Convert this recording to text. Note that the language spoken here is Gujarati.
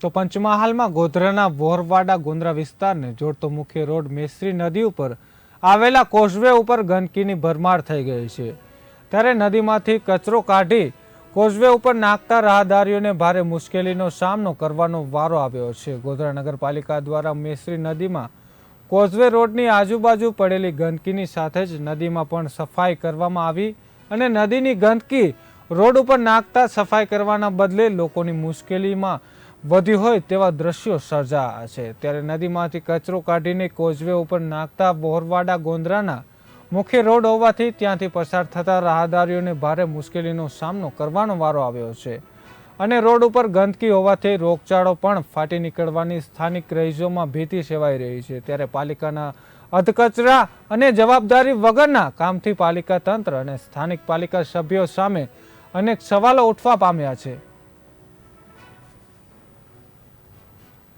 તો પંચમહાલમાં ગોધરાના વોરવાડા ગોંદરા વિસ્તારને જોડતો મુખ્ય રોડ મેસરી નદી ઉપર આવેલા કોઝવે ઉપર ગંદકીની ભરમાર થઈ ગઈ છે. ત્યારે નદીમાંથી કચરો કાઢી કોઝવે ઉપર નાખતા રાહદારીઓને ભારે મુશ્કેલીનો સામનો કરવાનો વારો આવ્યો છે. ગોધરા નગરપાલિકા દ્વારા મેસરી નદીમાં કોઝવે રોડની આજુબાજુ પડેલી ગંદકીની સાથે જ નદીમાં પણ સફાઈ કરવામાં આવી અને નદીની ગંદકી રોડ ઉપર નાખતા સફાઈ કરવાના બદલે લોકોની મુશ્કેલીમાં વધી હોય તેવા દ્રશ્યો સર્જાયા છે. ત્યારે નદીમાંથી કચરો કાઢીને કોઝવે ઉપર નાખતા બોરવાડા ગોંદરાના મુખ્ય રોડ હોવાથી ત્યાંથી પસાર થતા રાહદારીઓને ભારે મુશ્કેલીનો સામનો કરવાનો વારો આવ્યો છે. અને રોડ ઉપર ગંદકી હોવાથી રોગચાળો પણ ફાટી નીકળવાની સ્થાનિક રહીશોમાં ભીતિ સેવાઈ રહી છે. ત્યારે પાલિકાના અધકચરા અને જવાબદારી વગરના કામથી પાલિકા તંત્ર અને સ્થાનિક પાલિકા સભ્યો સામે અનેક સવાલો ઉઠવા પામ્યા છે.